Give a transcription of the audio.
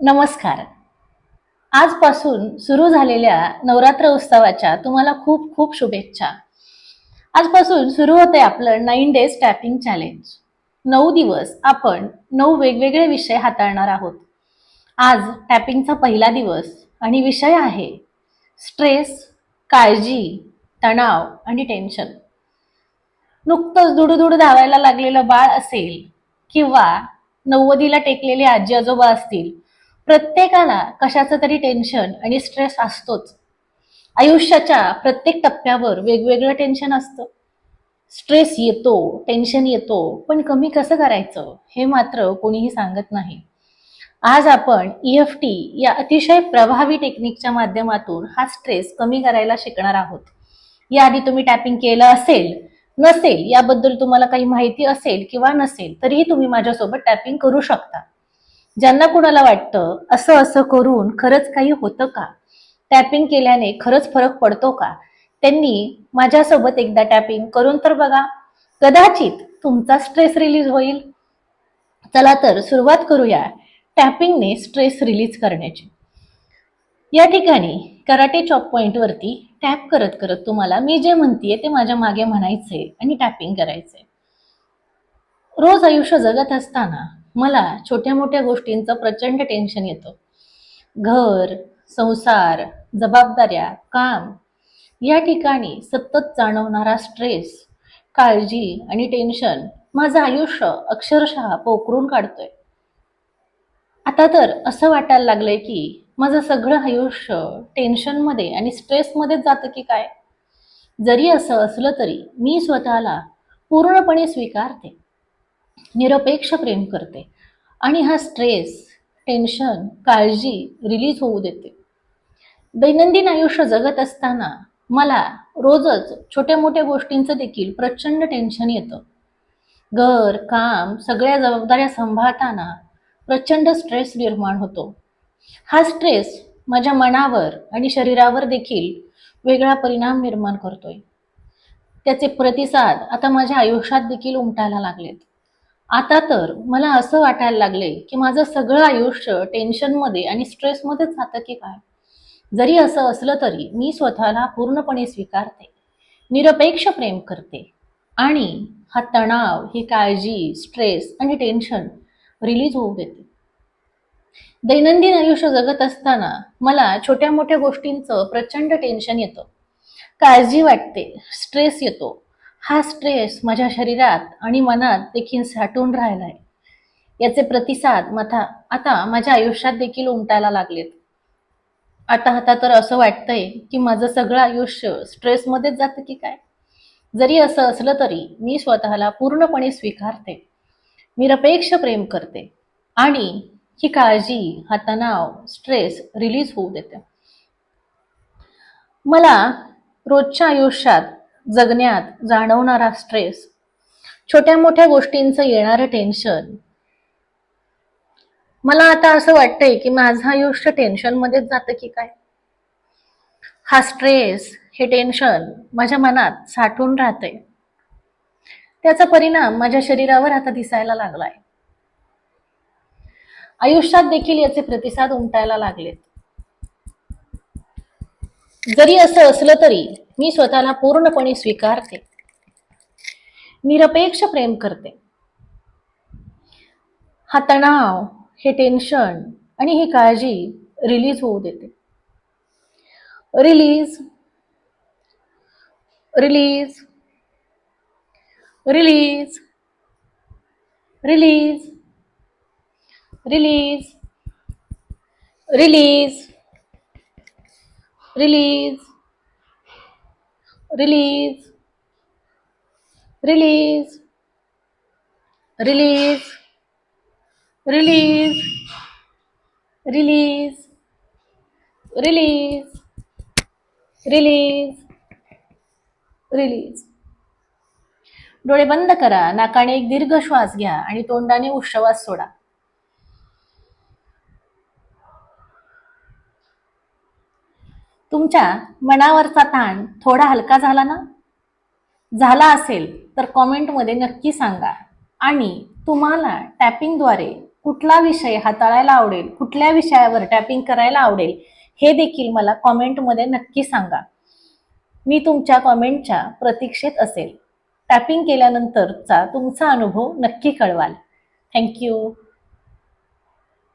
नमस्कार. आजपासून सुरू झालेल्या नवरात्र उत्सवाच्या तुम्हाला खूप खूप शुभेच्छा. आजपासून सुरू होते आपलं नाईन डेज टॅपिंग चॅलेंज नऊ दिवस आपण नऊ वेगवेगळे विषय हाताळणार आहोत. आज टॅपिंगचा पहिला दिवस आणि विषय आहे स्ट्रेस काळजी तणाव आणि टेन्शन नुकतंच दुडूदुड धावायला लागलेलं बाळ असेल किंवा नव्वदीला टेकलेले आजी आजोबा असतील प्रत्येकाला कशाचं तरी टेन्शन आणि स्ट्रेस असतोच. आयुष्याच्या प्रत्येक टप्प्यावर वेगवेगळं टेन्शन असतं. स्ट्रेस येतो टेन्शन येतो पण कमी कसं करायचं हे मात्र कोणीही सांगत नाही. आज आपण ई एफ टी या अतिशय प्रभावी टेक्निकच्या माध्यमातून हा स्ट्रेस कमी करायला शिकणार आहोत. याआधी तुम्ही टॅपिंग केलं असेल नसेल याबद्दल तुम्हाला काही माहिती असेल किंवा नसेल तरीही तुम्ही माझ्यासोबत टॅपिंग करू शकता. ज्यांना कुणाला वाटतं असं असं करून खरंच काही होतं का? टॅपिंग केल्याने खरंच फरक पडतो का? त्यांनी माझ्यासोबत एकदा टॅपिंग करून तर बघा. कदाचित तुमचा स्ट्रेस रिलीज होईल. चला तर सुरुवात करूया टॅपिंगने स्ट्रेस रिलीज करण्याची. या ठिकाणी कराटे चॉप पॉईंटवरती टॅप करत करत तुम्हाला मी जे म्हणतीये ते माझ्या मागे म्हणायचंय आणि टॅपिंग करायचंय. रोज आयुष्य जगत असताना मला छोट्या मोठ्या गोष्टींचं प्रचंड टेन्शन येतं. घर संसार जबाबदाऱ्या काम या ठिकाणी सतत जाणवणारा स्ट्रेस काळजी आणि टेन्शन माझं आयुष्य अक्षरशः पोखरून काढतोय. आता तर असं वाटायला लागलंय की माझं सगळं आयुष्य टेन्शनमध्ये आणि स्ट्रेसमध्येच जातं की काय? जरी असं असलं तरी मी स्वतःला पूर्णपणे स्वीकारते. निरपेक्ष प्रेम करते. आणि हा स्ट्रेस टेन्शन काळजी रिलीज होऊ देते. दैनंदिन आयुष्य जगत असताना मला रोजच छोट्या मोठ्या गोष्टींचं देखील प्रचंड टेन्शन येतं. घर काम सगळ्या जबाबदाऱ्या सांभाळताना प्रचंड स्ट्रेस निर्माण होतो. हा स्ट्रेस माझ्या मनावर आणि शरीरावर देखील वेगळा परिणाम निर्माण करतोय. त्याचे प्रतिसाद आता माझ्या आयुष्यात देखील उमटायला लागलेत. आता तर मला असं वाटायला लागले की माझं सगळं आयुष्य टेन्शनमध्ये आणि स्ट्रेसमध्येच जातं की काय? जरी असं असलं तरी मी स्वतःला पूर्णपणे स्वीकारते निरपेक्ष प्रेम करते आणि हा तणाव ही काळजी स्ट्रेस आणि टेन्शन रिलीज होऊ देते. दैनंदिन आयुष्य जगत असताना मला छोट्या मोठ्या गोष्टींचं प्रचंड टेन्शन येतं. काळजी वाटते स्ट्रेस येतो हा स्ट्रेस माझ्या शरीरात आणि मनात देखील साठून राहिलाय. याचे प्रतिसाद मथा आता माझ्या आयुष्यात देखील उमटायला लागलेत. आता आता तर असं वाटतंय की माझं सगळं आयुष्य स्ट्रेसमध्येच जातं की काय? जरी असं असलं तरी मी स्वतःला पूर्णपणे स्वीकारते. निरपेक्ष प्रेम करते. आणि ही काळजी हा तणाव स्ट्रेस रिलीज होऊ देते. मला रोजच्या आयुष्यात जगण्यात जाणवणारा स्ट्रेस छोट्या मोठ्या गोष्टींचं येणारं टेन्शन मला आता असं वाटतंय की माझं आयुष्य टेन्शनमध्येच जातं की काय? हा स्ट्रेस हे टेन्शन माझ्या मनात साठून राहते त्याचा परिणाम माझ्या शरीरावर आता दिसायला लागलाय. आयुष्यात देखील याचे प्रतिसाद उमटायला लागलेत. जरी असं असलं तरी मी स्वतःला पूर्णपणे स्वीकारते. निरपेक्ष प्रेम करते. हा तणाव हे टेन्शन आणि ही काळजी रिलीज होऊ देते. Release release release release release release release release release release release release release release release डोळे बंद करा नाकाने एक दीर्घ श्वास घ्या आणि तोंडाने उश्वास सोडा. तुमच्या मनावरचा ताण थोडा हलका झाला ना? झाला असेल तर कॉमेंटमध्ये नक्की सांगा. आणि तुम्हाला टॅपिंगद्वारे कुठला विषय हाताळायला आवडेल कुठल्या विषयावर टॅपिंग करायला आवडेल हे देखील मला कॉमेंटमध्ये नक्की सांगा. मी तुमच्या कॉमेंटच्या प्रतीक्षेत असेल. टॅपिंग केल्यानंतरचा तुमचा अनुभव नक्की कळवाल. थँक्यू.